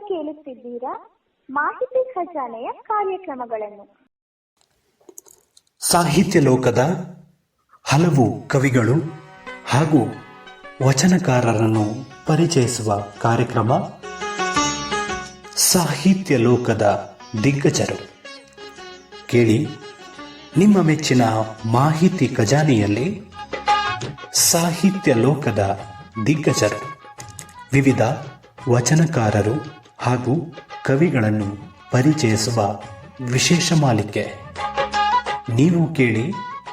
ಕೇಳುತ್ತಿದ್ದೀರಾ? ಮಾಹಿತಿ ಖಜಾನೆಯ ಕಾರ್ಯಕ್ರಮಗಳನ್ನು. ಸಾಹಿತ್ಯ ಲೋಕದ ಹಲವು ಕವಿಗಳು ಹಾಗೂ ವಚನಕಾರರನ್ನು ಪರಿಚಯಿಸುವ ಕಾರ್ಯಕ್ರಮ ಸಾಹಿತ್ಯ ಲೋಕದ ದಿಗ್ಗಜರು. ಕೇಳಿ ನಿಮ್ಮ ಮೆಚ್ಚಿನ ಮಾಹಿತಿ ಖಜಾನೆಯಲ್ಲಿ ಸಾಹಿತ್ಯ ಲೋಕದ ದಿಗ್ಗಜರು. ವಿವಿಧ ವಚನಕಾರರು ಹಾಗೂ ಕವಿಗಳನ್ನು ಪರಿಚಯಿಸುವ ವಿಶೇಷ ಮಾಲಿಕೆ. ನೀವು ಕೇಳಿ,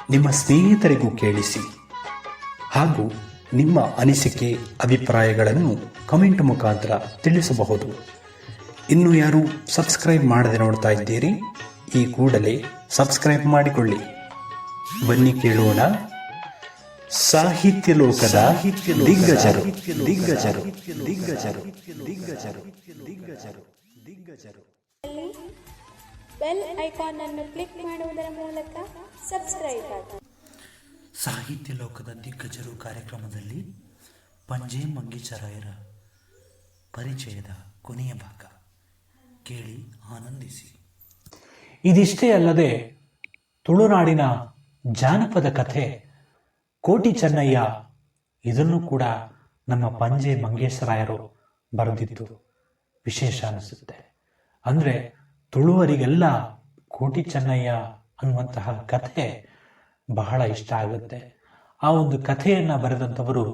ನಿಮ್ಮ ಸ್ನೇಹಿತರಿಗೂ ಕೇಳಿಸಿ. ಹಾಗೂ ನಿಮ್ಮ ಅನಿಸಿಕೆ, ಅಭಿಪ್ರಾಯಗಳನ್ನು ಕಮೆಂಟ್ ಮುಖಾಂತರ ತಿಳಿಸಬಹುದು. ಇನ್ನು ಯಾರು ಸಬ್ಸ್ಕ್ರೈಬ್ ಮಾಡದೆ ನೋಡ್ತಾ ಇದ್ದೀರಿ, ಈ ಕೂಡಲೇ ಸಬ್ಸ್ಕ್ರೈಬ್ ಮಾಡಿಕೊಳ್ಳಿ. ಬನ್ನಿ ಕೇಳೋಣ. ಸಾಹಿತ್ಯ ಲೋಕದ ದಿಗ್ಗಜರು. ದಿಗ್ಗಜರು. ದಿಗ್ಗಜರು. ದಿಗ್ಗಜರು. ದಿಗ್ಗಜರು. ದಿಗ್ಗಜರು. ಬೆಲ್ ಐಕಾನ್ ಅನ್ನು ಕ್ಲಿಕ್ ಮಾಡುವುದರ ಮೂಲಕ ಸಬ್ಸ್ಕ್ರೈಬ್ ಆಗಿ. ಸಾಹಿತ್ಯ ಲೋಕದ ದಿಗ್ಗಜರು ಕಾರ್ಯಕ್ರಮದಲ್ಲಿ ಪಂಜೆ ಮಂಗೇಶರಾಯರ ಪರಿಚಯದ ಕೊನೆಯ ಭಾಗ. ಕೇಳಿ ಆನಂದಿಸಿ. ಇದಿಷ್ಟೇ ಅಲ್ಲದೆ ತುಳುನಾಡಿನ ಜಾನಪದ ಕಥೆ ಕೋಟಿ ಚೆನ್ನಯ್ಯ, ಇದನ್ನು ಕೂಡ ನಮ್ಮ ಪಂಜೆ ಮಂಗೇಶರಾಯರು ಬರೆದಿದ್ದು ವಿಶೇಷ ಅನಿಸುತ್ತೆ. ಅಂದ್ರೆ ತುಳುವರಿಗೆಲ್ಲ ಕೋಟಿ ಚೆನ್ನಯ್ಯ ಅನ್ನುವಂತಹ ಕಥೆ ಬಹಳ ಇಷ್ಟ ಆಗುತ್ತೆ. ಆ ಒಂದು ಕಥೆಯನ್ನು ಬರೆದಂಥವರು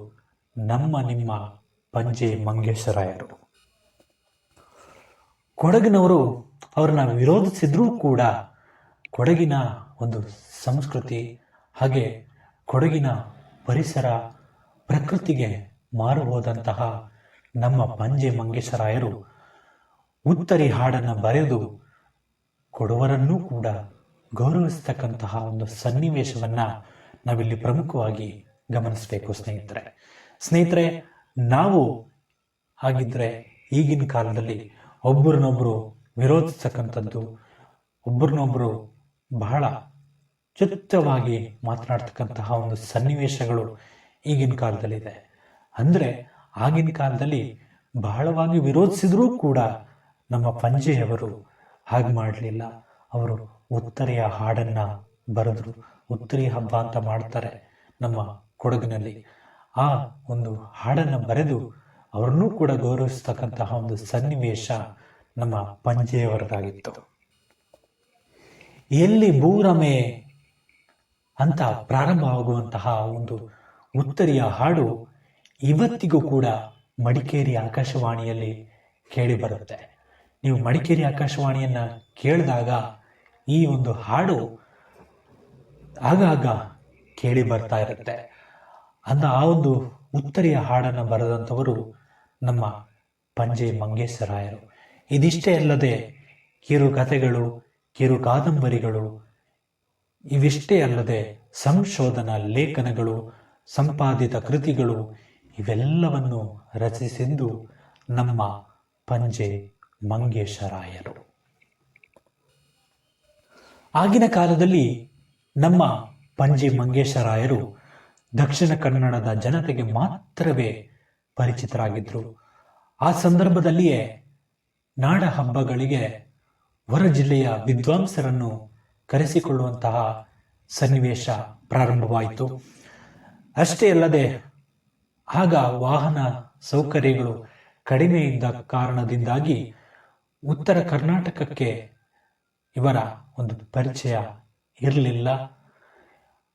ನಮ್ಮ ನಿಮ್ಮ ಪಂಜೆ ಮಂಗೇಶರಾಯರು ಕೊಡಗಿನವರು ಅವ್ರನ್ನ ವಿರೋಧಿಸಿದ್ರೂ ಕೂಡ ಕೊಡಗಿನ ಒಂದು ಸಂಸ್ಕೃತಿ ಹಾಗೆ ಕೊಡಗಿನ ಪರಿಸರ ಪ್ರಕೃತಿಗೆ ಮಾರು ಹೋದಂತಹ ನಮ್ಮ ಪಂಜೆ ಮಂಗೇಶರಾಯರು ಉತ್ತರಿ ಹಾಡನ್ನು ಬರೆದು ಕೊಡುವರನ್ನೂ ಕೂಡ ಗೌರವಿಸ್ತಕ್ಕಂತಹ ಒಂದು ಸನ್ನಿವೇಶವನ್ನ ನಾವಿಲ್ಲಿ ಪ್ರಮುಖವಾಗಿ ಗಮನಿಸಬೇಕು, ಸ್ನೇಹಿತರೆ. ಸ್ನೇಹಿತರೆ, ನಾವು ಹಾಗಿದ್ರೆ ಈಗಿನ ಕಾಲದಲ್ಲಿ ಒಬ್ಬರನ್ನೊಬ್ಬರು ವಿರೋಧಿಸ್ತಕ್ಕಂಥದ್ದು ಒಬ್ಬರನ್ನೊಬ್ಬರು ಬಹಳ ಚುತ್ತವಾಗಿ ಮಾತನಾಡ್ತಕ್ಕಂತಹ ಒಂದು ಸನ್ನಿವೇಶಗಳು ಈಗಿನ ಕಾಲದಲ್ಲಿದೆ. ಅಂದರೆ ಆಗಿನ ಕಾಲದಲ್ಲಿ ಬಹಳವಾಗಿ ವಿರೋಧಿಸಿದರೂ ಕೂಡ ನಮ್ಮ ಪಂಜೆಯವರು ಹಾಗೆ ಮಾಡಲಿಲ್ಲ. ಅವರು ಉತ್ತರೆಯ ಹಾಡನ್ನು ಬರೆದ್ರು. ಉತ್ತರಿ ಹಬ್ಬ ಅಂತ ಮಾಡ್ತಾರೆ ನಮ್ಮ ಕೊಡಗಿನಲ್ಲಿ. ಆ ಒಂದು ಹಾಡನ್ನು ಬರೆದು ಅವ್ರನ್ನೂ ಕೂಡ ಗೌರವಿಸ್ತಕ್ಕಂತಹ ಒಂದು ಸನ್ನಿವೇಶ ನಮ್ಮ ಪಂಜೆಯವರದಾಗಿತ್ತು. ಎಲ್ಲಿ ಭೂರಮೆ ಅಂತ ಪ್ರಾರಂಭವಾಗುವಂತಹ ಒಂದು ಉತ್ತರಿಯ ಹಾಡು ಇವತ್ತಿಗೂ ಕೂಡ ಮಡಿಕೇರಿ ಆಕಾಶವಾಣಿಯಲ್ಲಿ ಕೇಳಿ ಬರುತ್ತೆ. ನೀವು ಮಡಿಕೇರಿ ಆಕಾಶವಾಣಿಯನ್ನು ಕೇಳಿದಾಗ ಈ ಒಂದು ಹಾಡು ಆಗಾಗ ಕೇಳಿ ಬರ್ತಾ ಇರುತ್ತೆ. ಅಂದ ಆ ಒಂದು ಉತ್ತರಿಯ ಹಾಡನ್ನು ಬರೆದಂಥವರು ನಮ್ಮ ಪಂಜೆ ಮಂಗೇಶರಾಯರು ಇದಿಷ್ಟೇ ಅಲ್ಲದೆ ಕಿರು ಕಥೆಗಳು ಕಿರು ಕಾದಂಬರಿಗಳು ಇವಿಷ್ಟೇ ಅಲ್ಲದೆ ಸಂಶೋಧನಾ ಲೇಖನಗಳು, ಸಂಪಾದಿತ ಕೃತಿಗಳು ಇವೆಲ್ಲವನ್ನು ರಚಿಸಿದ್ದು ನಮ್ಮ ಪಂಜೆ ಮಂಗೇಶರಾಯರು. ಆಗಿನ ಕಾಲದಲ್ಲಿ ನಮ್ಮ ಪಂಜೆ ಮಂಗೇಶರಾಯರು ದಕ್ಷಿಣ ಕನ್ನಡದ ಜನತೆಗೆ ಮಾತ್ರವೇ ಪರಿಚಿತರಾಗಿದ್ದರು ಆ ಸಂದರ್ಭದಲ್ಲಿಯೇ ನಾಡ ಹಬ್ಬಗಳಿಗೆ ಹೊರ ಜಿಲ್ಲೆಯ ವಿದ್ವಾಂಸರನ್ನು ಕರೆಸಿಕೊಳ್ಳುವಂತಹ ಸನ್ನಿವೇಶ ಪ್ರಾರಂಭವಾಯಿತು. ಅಷ್ಟೇ ಅಲ್ಲದೆ ಆಗ ವಾಹನ ಸೌಕರ್ಯಗಳು ಕಡಿಮೆ ಇದ್ದ ಕಾರಣದಿಂದಾಗಿ ಉತ್ತರ ಕರ್ನಾಟಕಕ್ಕೆ ಇವರ ಒಂದು ಪರಿಚಯ ಇರಲಿಲ್ಲ.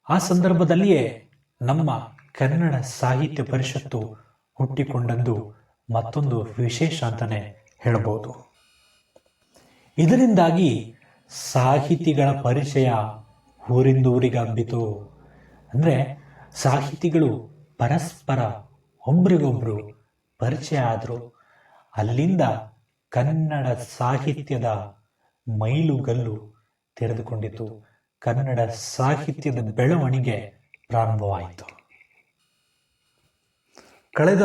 ಆ ಸಂದರ್ಭದಲ್ಲಿಯೇ ನಮ್ಮ ಕನ್ನಡ ಸಾಹಿತ್ಯ ಪರಿಷತ್ತು ಹುಟ್ಟಿಕೊಂಡದ್ದು ಮತ್ತೊಂದು ವಿಶೇಷ ಅಂತಲೇ ಹೇಳಬಹುದು. ಇದರಿಂದಾಗಿ ಸಾಹಿತಿಗಳ ಪರಿಚಯ ಊರಿಂದೂರಿಗೆ ಹಬ್ಬಿತು ಅಂದ್ರೆ ಸಾಹಿತಿಗಳು ಪರಸ್ಪರ ಒಬ್ರಿಗೊಬ್ರು ಪರಿಚಯ ಆದರು. ಅಲ್ಲಿಂದ ಕನ್ನಡ ಸಾಹಿತ್ಯದ ಮೈಲುಗಲ್ಲು ತೆರೆದುಕೊಂಡಿತು. ಕನ್ನಡ ಸಾಹಿತ್ಯದ ಬೆಳವಣಿಗೆ ಪ್ರಾರಂಭವಾಯಿತು. ಕಳೆದ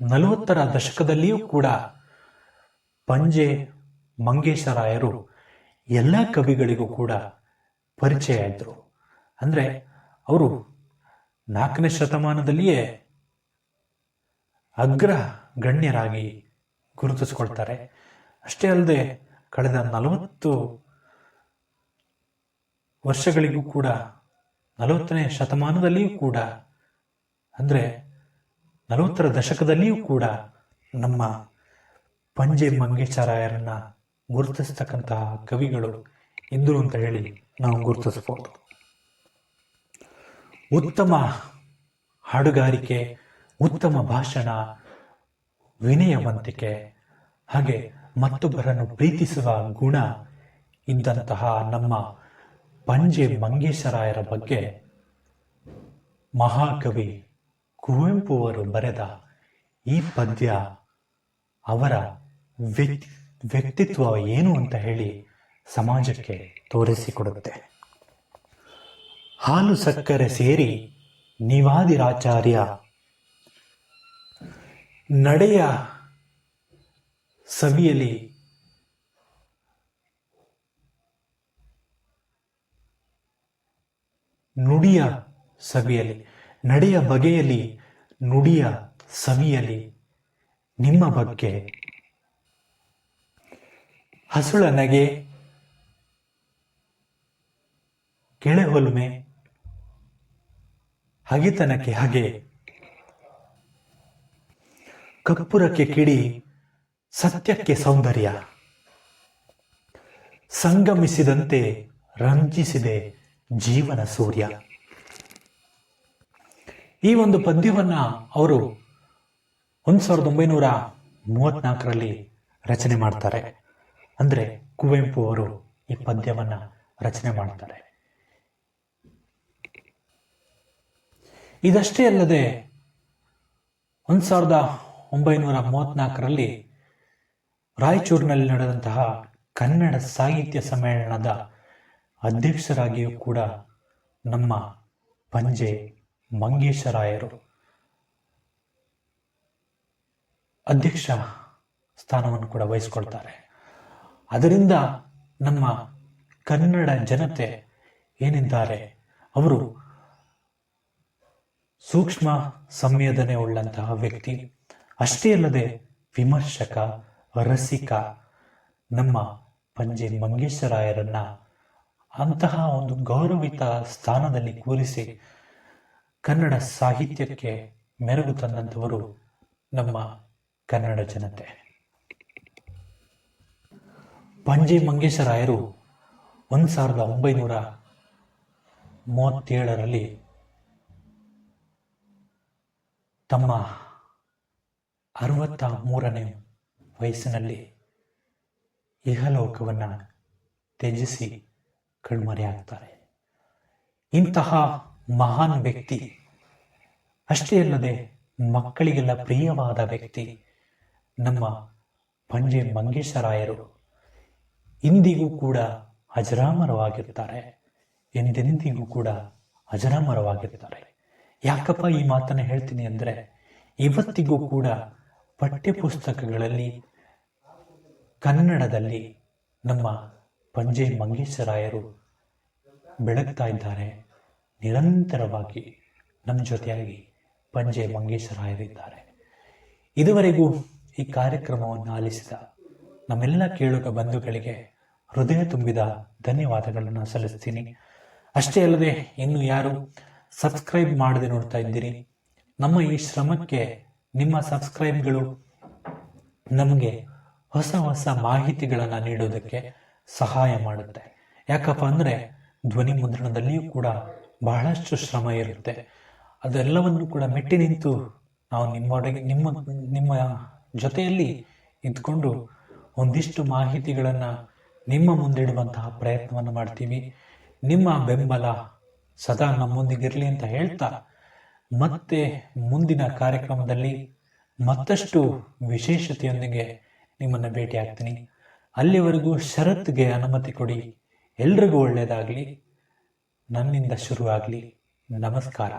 ನಲವತ್ತರ ದಶಕದಲ್ಲಿಯೂ ಕೂಡ ಪಂಜೆ ಮಂಗೇಶರಾಯರು ಎಲ್ಲ ಕವಿಗಳಿಗೂ ಕೂಡ ಪರಿಚಯ ಇದ್ದರು ಅಂದರೆ ಅವರು ನಾಲ್ಕನೇ ಶತಮಾನದಲ್ಲಿಯೇ ಅಗ್ರ ಗಣ್ಯರಾಗಿ ಗುರುತಿಸಿಕೊಳ್ತಾರೆ. ಅಷ್ಟೇ ಅಲ್ಲದೆ ಕಳೆದ ನಲವತ್ತು ವರ್ಷಗಳಿಗೂ ಕೂಡ, ನಲವತ್ತನೇ ಶತಮಾನದಲ್ಲಿಯೂ ಕೂಡ, ಅಂದರೆ ನಲವತ್ತರ ದಶಕದಲ್ಲಿಯೂ ಕೂಡ ನಮ್ಮ ಪಂಜೆ ಮಂಗೇಶರಾಯರನ್ನ ಗುರುತಿಸ್ತಕ್ಕಂತಹ ಕವಿಗಳು ಇಂದರು ಅಂತ ಹೇಳಿ ನಾವು ಗುರುತಿಸಬಹುದು. ಉತ್ತಮ ಹಾಡುಗಾರಿಕೆ, ಉತ್ತಮ ಭಾಷಣ, ವಿನಯವಂತಿಕೆ, ಹಾಗೆ ಮತ್ತೊಬ್ಬರನ್ನು ಪ್ರೀತಿಸುವ ಗುಣ ಇದ್ದಂತಹ ನಮ್ಮ ಪಂಜೆ ಮಂಗೇಶರಾಯರ ಬಗ್ಗೆ ಮಹಾಕವಿ ಕುವೆಂಪು ಅವರು ಬರೆದ ಈ ಪದ್ಯ ಅವರ ವ್ಯಕ್ತಿ ವ್ಯಕ್ತಿತ್ವ ಏನು ಅಂತ ಹೇಳಿ ಸಮಾಜಕ್ಕೆ ತೋರಿಸಿಕೊಡುತ್ತೆ. ಹಾಲು ಸಕ್ಕರೆ ಸೇರಿ ನಿವಾದಿರಾಚಾರ್ಯ ನಡೆಯ ಸವಿಯಲ್ಲಿ ನುಡಿಯ ಸವಿಯಲ್ಲಿ ನಡೆಯ ಬಗೆಯಲ್ಲಿ ನುಡಿಯ ಸವಿಯಲಿ ನಿಮ್ಮ ಬಗ್ಗೆ ಹಸುಳ ನಗೆ ಕೆಳೆಹೊಲ್ಮೆ ಹಗಿತನಕ್ಕೆ ಹಗೆ. ಕಪ್ಪುರಕ್ಕೆ ಕಿಡಿ ಸತ್ಯಕ್ಕೆ ಸೌಂದರ್ಯ. ಸಂಗಮಿಸಿದಂತೆ ರಂಜಿಸಿದೆ ಜೀವನ ಸೂರ್ಯ. ಈ ಒಂದು ಪದ್ಯವನ್ನ ಅವರು ಒಂದು ಸಾವಿರದ ಒಂಬೈನೂರ ಮೂವತ್ನಾಲ್ಕರಲ್ಲಿ ರಚನೆ ಮಾಡ್ತಾರೆ. ಅಂದ್ರೆ ಕುವೆಂಪು ಅವರು ಈ ಪದ್ಯವನ್ನು ರಚನೆ ಮಾಡ್ತಾರೆ. ಇದಷ್ಟೇ ಅಲ್ಲದೆ ಒಂದು ಸಾವಿರದ ಒಂಬೈನೂರ ಮೂವತ್ನಾಲ್ಕರಲ್ಲಿ ರಾಯಚೂರಿನಲ್ಲಿ ನಡೆದಂತಹ ಕನ್ನಡ ಸಾಹಿತ್ಯ ಸಮ್ಮೇಳನದ ಅಧ್ಯಕ್ಷರಾಗಿಯೂ ಕೂಡ ನಮ್ಮ ಪಂಜೆ ಮಂಗೇಶರಾಯರು. ಅಧ್ಯಕ್ಷ ಸ್ಥಾನವನ್ನು ಕೂಡ ವಹಿಸಿಕೊಳ್ತಾರೆ. ಅದರಿಂದ ನಮ್ಮ ಕನ್ನಡ ಜನತೆ ಏನಿದ್ದಾರೆ ಅವರು ಸೂಕ್ಷ್ಮ ಸಂವೇದನೆ ಉಳ್ಳಂತಹ ವ್ಯಕ್ತಿ. ಅಷ್ಟೇ ಅಲ್ಲದೆ ವಿಮರ್ಶಕ, ರಸಿಕ ನಮ್ಮ ಪಂಜೆ ಮಂಗೇಶರಾಯರನ್ನ ಅಂತಹ ಒಂದು ಗೌರವಿತ ಸ್ಥಾನದಲ್ಲಿ ಕೂರಿಸಿ ಕನ್ನಡ ಸಾಹಿತ್ಯಕ್ಕೆ ಮೆರುಗು ತಂದಂಥವರು ನಮ್ಮ ಕನ್ನಡ ಜನತೆ. ಪಂಜೆ ಮಂಗೇಶರಾಯರು ಒಂದು ಸಾವಿರದ ಒಂಬೈನೂರ ಮೂವತ್ತೇಳರಲ್ಲಿ ತಮ್ಮ ಅರವತ್ತ ಮೂರನೇ ವಯಸ್ಸಿನಲ್ಲಿ ಇಹಲೋಕವನ್ನು ತ್ಯಜಿಸಿ ಕಣ್ಮರೆಯಾಗ್ತಾರೆ. ಇಂತಹ ಮಹಾನ್ ವ್ಯಕ್ತಿ, ಅಷ್ಟೇ ಅಲ್ಲದೆ ಮಕ್ಕಳಿಗೆಲ್ಲ ಪ್ರಿಯವಾದ ವ್ಯಕ್ತಿ ನಮ್ಮ ಪಂಜೆ ಮಂಗೇಶರಾಯರು. ಇಂದಿಗೂ ಕೂಡ ಅಜರಾಮರವಾಗಿರ್ತಾರೆ ಎನಿದೆನಿಂದಿಗೂ ಕೂಡ ಅಜರಾಮರವಾಗಿರ್ತಾರೆ ಯಾಕಪ್ಪ ಈ ಮಾತನ್ನು ಹೇಳ್ತೀನಿ ಅಂದರೆ, ಇವತ್ತಿಗೂ ಕೂಡ ಪಠ್ಯಪುಸ್ತಕಗಳಲ್ಲಿ, ಕನ್ನಡದಲ್ಲಿ ನಮ್ಮ ಪಂಜೆ ಮಂಗೇಶರಾಯರು ಬೆಳಗ್ತಾ ಇದ್ದಾರೆ. ನಿರಂತರವಾಗಿ ನಮ್ಮ ಜೊತೆಯಾಗಿ ಪಂಜೆ ಮಂಗೇಶರಾಯರಿದ್ದಾರೆ ಇದುವರೆಗೂ ಈ ಕಾರ್ಯಕ್ರಮವನ್ನು ಆಲಿಸಿದ ನಮ್ಮೆಲ್ಲ ಕೇಳುಗ ಬಂಧುಗಳಿಗೆ ಹೃದಯ ತುಂಬಿದ ಧನ್ಯವಾದಗಳನ್ನು ಸಲ್ಲಿಸ್ತೀನಿ. ಅಷ್ಟೇ ಅಲ್ಲದೆ, ಇನ್ನು ಯಾರು ಸಬ್ಸ್ಕ್ರೈಬ್ ಮಾಡದೆ ನೋಡ್ತಾ ಇದ್ದೀರಿ, ನಮ್ಮ ಈ ಶ್ರಮಕ್ಕೆ ನಿಮ್ಮ ಸಬ್ಸ್ಕ್ರೈಬ್ಗಳು ನಮಗೆ ಹೊಸ ಹೊಸ ಮಾಹಿತಿಗಳನ್ನು ನೀಡೋದಕ್ಕೆ ಸಹಾಯ ಮಾಡುತ್ತೆ. ಯಾಕಪ್ಪ ಅಂದರೆ, ಧ್ವನಿ ಮುದ್ರಣದಲ್ಲಿಯೂ ಕೂಡ ಬಹಳಷ್ಟು ಶ್ರಮ ಇರುತ್ತೆ. ಅದೆಲ್ಲವನ್ನು ಕೂಡ ಮೆಟ್ಟಿ ನಿಂತು ನಾವು ನಿಮ್ಮೊಡಗೆ ನಿಮ್ಮ ನಿಮ್ಮ ಜೊತೆಯಲ್ಲಿ ಇದ್ಕೊಂಡು ಒಂದಿಷ್ಟು ಮಾಹಿತಿಗಳನ್ನು ನಿಮ್ಮ ಮುಂದಿಡುವಂತಹ ಪ್ರಯತ್ನವನ್ನು ಮಾಡ್ತೀವಿ. ನಿಮ್ಮ ಬೆಂಬಲ ಸದಾ ನಮ್ಮೊಂದಿಗಿರಲಿ ಅಂತ ಹೇಳ್ತಾ, ಮತ್ತೆ ಮುಂದಿನ ಕಾರ್ಯಕ್ರಮದಲ್ಲಿ ಮತ್ತಷ್ಟು ವಿಶೇಷತೆಯೊಂದಿಗೆ ನಿಮ್ಮನ್ನು ಭೇಟಿ ಆಗ್ತೀನಿ. ಅಲ್ಲಿವರೆಗೂ ಷರತ್ಗೆ ಅನುಮತಿ ಕೊಡಿ. ಎಲ್ರಿಗೂ ಒಳ್ಳೆಯದಾಗಲಿ ನನ್ನಿಂದ ಶುರುವಾಗಲಿ. ನಮಸ್ಕಾರ.